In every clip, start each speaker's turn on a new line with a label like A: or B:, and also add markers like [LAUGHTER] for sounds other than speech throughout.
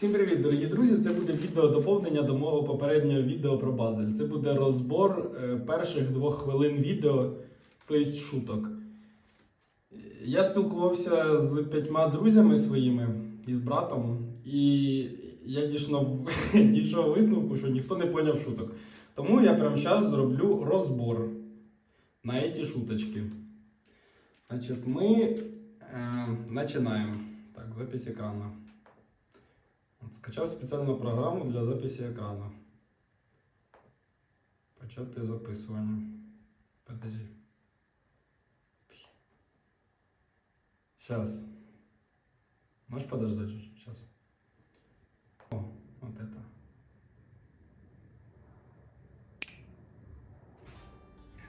A: Всім привіт, дорогі друзі! Це буде відео доповнення до мого попереднього відео про Базель. Це буде розбор е, перших двох хвилин відео, тобто шуток. Я спілкувався з п'ятьма друзями своїми і з братом, і я дійшов, [LAUGHS] дійшов висновку, що ніхто не поняв шуток. Тому я прямо зараз зроблю розбор на ці шуточки. Значить, ми е, починаємо. Так, запись екрану. Скачав спеціальну програму для записі екрану. Почати записування. Подожди. Сейчас. Можешь подождать чуть-чуть? Сейчас. О, вот это.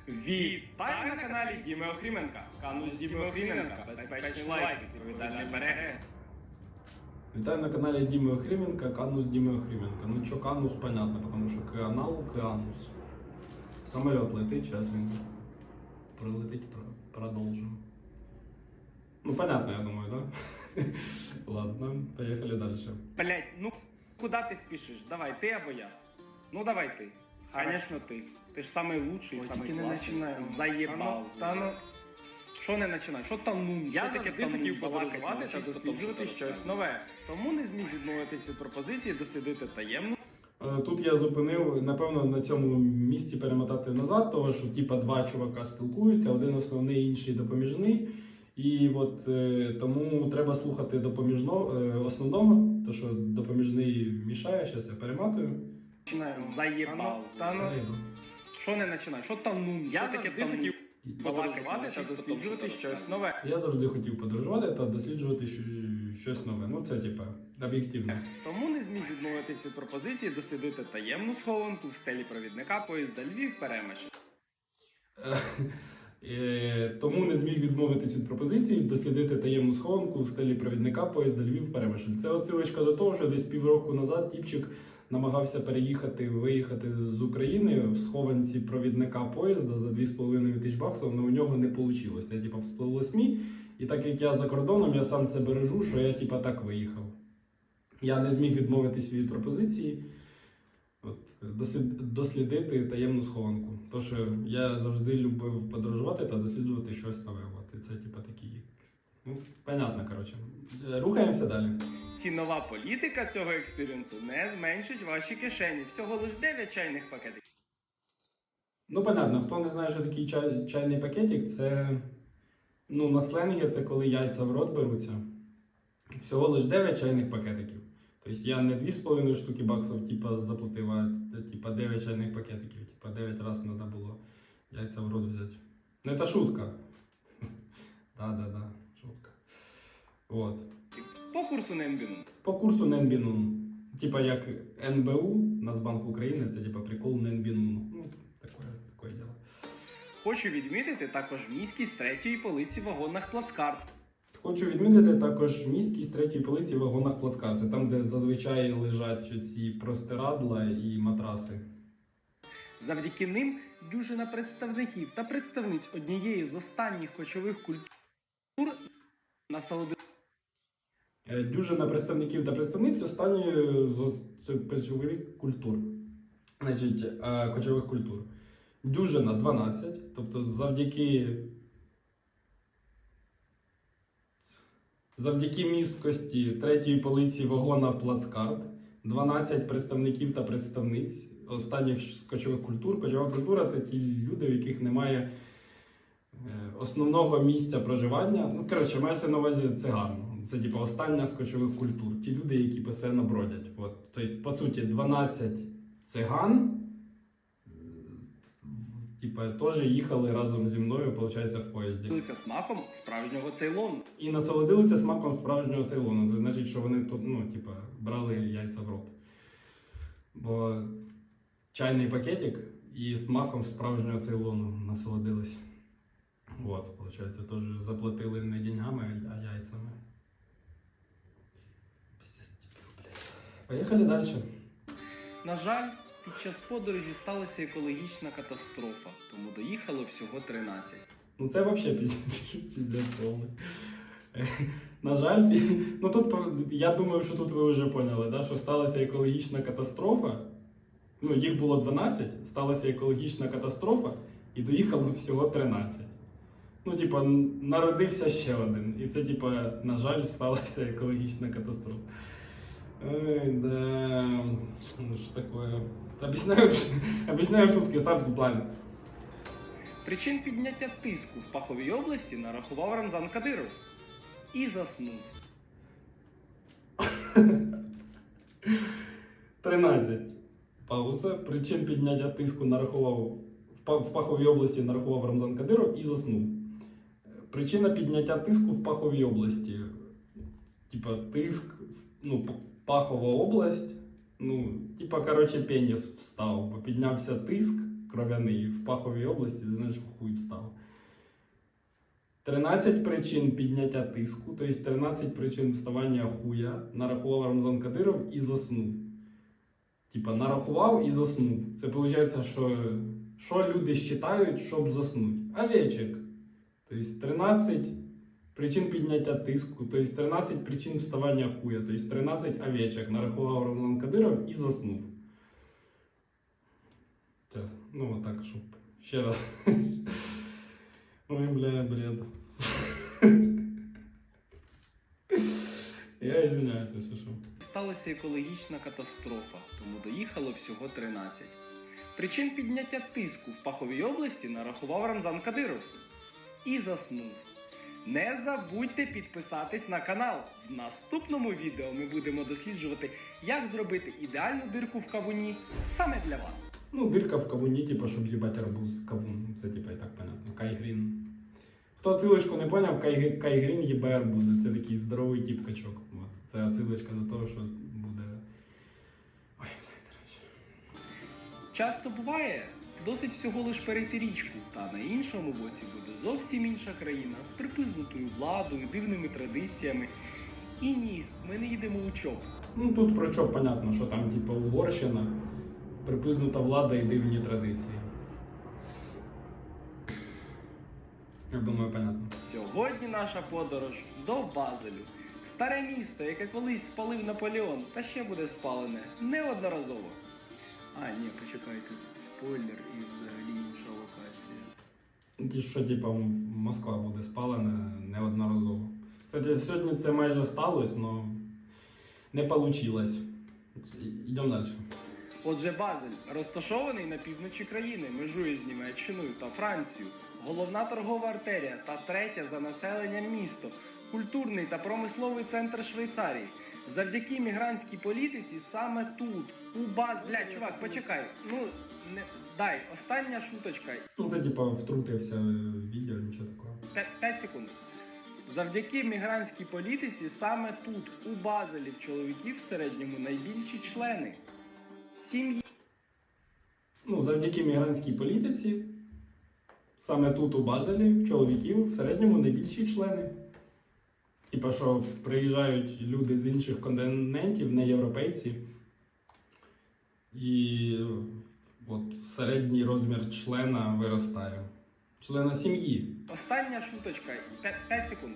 B: Вітаю на каналі Діми Охріменка. Кану з Діми Охріменка. Безпечний лайк, відповідальний перегляд.
A: Вітаю на каналі Діми Охріменка, Канус Діми Охріменка. Ну що Канус, понятно, потому що канал Канус. Самоліт летить, зараз він прилетить, про- продовжимо. Ну, понятно, я думаю, да? Ладно, [LAUGHS] поїхали далі.
B: Блять, ну куди ти спішиш? Давай, ти або я. Ну давай ти. Конечно, ти. Ти ж самий лучший,
C: Ой,
B: самий
C: тільки не
B: класний.
C: починай.
B: Заєбав.
C: Та ну-
B: Що не починай? Що там ну?
C: Я
B: Що таке
C: завжди
B: там
C: хотів
B: ну,
C: подорожувати та
B: щось
C: досліджувати
B: потім
C: щось нове. Тому не зміг відмовитися від пропозиції дослідити таємну
A: Е, Тут я зупинив, напевно, на цьому місці перемотати назад, того що типа два чувака спілкуються, один основний, інший допоміжний. І от е, тому треба слухати допоміжного е, основного, то що допоміжний мішає, зараз я перематую.
C: починає.
B: Заєбав.
C: Та ну
B: Що не починай? Що там ну?
C: я
B: Що таке
C: завжди хотів
B: балакати,
C: подорожувати та досліджувати
B: щось
C: нове.
A: Я завжди хотів подорожувати та досліджувати щось нове. Ну це типа об'єктивно.
C: Тому не зміг відмовитися від пропозиції дослідити таємну схованку в стелі провідника поїзда Львів Перемиш. [LAUGHS]
A: Е, Тому не зміг відмовитись від пропозиції дослідити таємну схованку в стилі провідника поїзда Львів Перемишль. Це оцілочка до того, що десь півроку назад Тіпчик намагався переїхати, виїхати з України в схованці провідника поїзда за 2,5 тисяч баксів, але у нього не вийшло. Це типа всплило СМІ. І так як я за кордоном, я сам себе бережу, що я типа так виїхав. Я не зміг відмовитись від пропозиції. От, дослідити таємну схованку. То, що я завжди любив подорожувати та досліджувати щось нове. От, і це, типа, такі. Ну, понятно, коротше. Рухаємося далі.
C: Цінова політика цього експеріенсу не зменшить ваші кишені. Всього лиш 9 чайних пакетів.
A: Ну, понятно, хто не знає, що такий чай, чайний пакетик, це ну, на сленгі це коли яйця в рот беруться. Всього лише 9 чайних пакетиків. Тобто я не 2,5 штуки баксів типа, заплатив, а типа 9 чайних пакетиків. Типа 9 разів треба було яйця в рот взяти. Ну, це шутка. [LAUGHS] Да-да-да, Вот.
C: По курсу на
A: По курсу ННБНУН. Типа як НБУ, Нацбанк України, це типа прикол ННБНУН. Ну, таке, таке діло.
C: Хочу відмітити також міськість третьої полиці в вагонах плацкарт.
A: Хочу відмітити також міськість третьої полиці в вагонах плацкар. Це там, де зазвичай лежать ці простирадла і матраси.
C: Завдяки ним дюжина представників та представниць однієї з останніх кочових культур насолодилися
A: Дюжина представників та представниць останньої з кочових культур. Значить, е, кочових культур. Дюжина 12, тобто завдяки. Завдяки місткості третьої полиці вагона плацкарт, 12 представників та представниць останніх кочових культур. Кочова культура це ті люди, в яких немає е, основного місця проживання. Ну, коротше, мається на увазі це гарно. Це типу остання з кочових культур. Ті люди, які постійно бродять. От, тобто, по суті, 12 циган. е, Типа, теж їхали разом зі мною, виходить, в поїзді.
C: смаком справжнього цейлону.
A: І насолодилися смаком справжнього цейлону. Це значить, що вони тут, ну, типа, брали яйця в рот. Бо чайний пакетик і смаком справжнього цейлону насолодились. От, виходить, теж заплатили не деньгами, а дебіл. Поїхали далі.
C: На жаль, під час подорожі сталася екологічна катастрофа, тому доїхало всього 13.
A: Ну це взагалі [LAUGHS] піздець повний. На жаль, ну тут про- я думаю, що тут ви вже поняли, да, що сталася екологічна катастрофа. Ну, їх було 12, сталася екологічна катастрофа, і доїхало всього 13. Ну, типа, народився ще один. І це, типа, на жаль, сталася екологічна катастрофа. Ой, да. Ну, що таке? Об'ясняю, об'ясняю шутки, ставте план.
C: Причин підняття тиску в паховій області нарахував Рамзан Кадиров. І заснув.
A: 13. Пауза. Причин підняття тиску нарахував в в паховій області нарахував Рамзан Кадиров і заснув. Причина підняття тиску в паховій області. Типа тиск, ну, пахова область. Ну, типа, короче, пеніс встав, бо піднявся тиск кров'яний в паховій області, значить хуй встав. 13 причин підняття тиску, тобто 13 причин вставання хуя нарахував Рамзан Кадиров і заснув. Типа нарахував і заснув. Це виходить, що, що люди вважають, щоб заснути. Овечек. Тобто 13 причин підняття тиску, тобто 13 причин вставання хуя, тобто 13 овечек нарахував Рамзан Кадиров і заснув. Зараз, ну отак, щоб ще раз. Ой, бля, бред. Я извиняюсь, если що.
C: Сталася екологічна катастрофа, тому доїхало всього 13. Причин підняття тиску в паховій області нарахував Рамзан Кадиров. І заснув. Не забудьте підписатись на канал. В наступному відео ми будемо досліджувати, як зробити ідеальну дирку в кавуні саме для вас.
A: Ну, дырка в кавуні, типа, щоб їбати арбуз. Кавун. Це типа і так понятно. Кайгрін. Хто цилочку не поняв, Кай, Кайгрін їбе арбузи. Це такий здоровий тип качок. От. Це отсилочка до того, що буде. Ой, коротше.
C: Часто буває досить всього лиш перейти річку, та на іншому боці буде зовсім інша країна з припизнутою владою, дивними традиціями. І ні, ми не їдемо у чоп.
A: Ну тут про що понятно, що там, типа, Угорщина, припизнута влада і дивні традиції. Я думаю, понятно.
C: Сьогодні наша подорож до Базелю. Старе місто, яке колись спалив Наполеон, та ще буде спалене неодноразово. А, ні, почекайте, це спойлер і взагалі інша локація.
A: Що типа Москва буде спалена неодноразово. Кстати, сьогодні це майже сталося, але не вийшло. Йдемо далі.
C: Отже, Базель розташований на півночі країни, межує з Німеччиною та Францією. Головна торгова артерія та третя за населенням місто, культурний та промисловий центр Швейцарії. Завдяки мігрантській політиці саме тут, у Баз... Бля, чувак, почекай. Ну, не... дай, остання шуточка.
A: Ну, це типа втрутився в відео, нічого такого.
C: 5 секунд. Завдяки мігрантській політиці саме тут, у Базелі, в чоловіків в середньому найбільші члени. Сім'ї.
A: Ну, завдяки мігрантській політиці, саме тут, у Базелі, в чоловіків в середньому найбільші члени. Типа, що приїжджають люди з інших континентів, не європейці. І от середній розмір члена виростає. Члена сім'ї.
C: Остання шуточка. 5 секунд.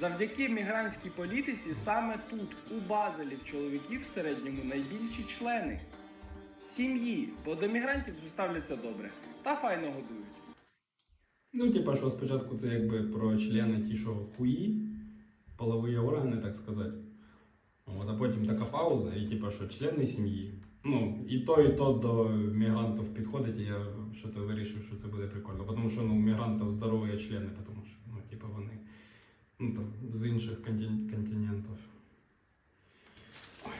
C: Завдяки мігрантській політиці саме тут, у Базелі, в чоловіків в середньому найбільші члени. Сім'ї, бо до мігрантів ставляться добре та файно годують.
A: Ну, типа, що спочатку це якби про члени ті, що хуї, половые органи, так сказати. От, а потім така пауза, і типу, що члени сім'ї. Ну, і то, і то до мігрантів підходить, і я щось вирішив, що це буде прикольно. Тому що ну, у мігрантів здорові члени, тому що ну, типу, вони ну, там, з інших континентів. Ой,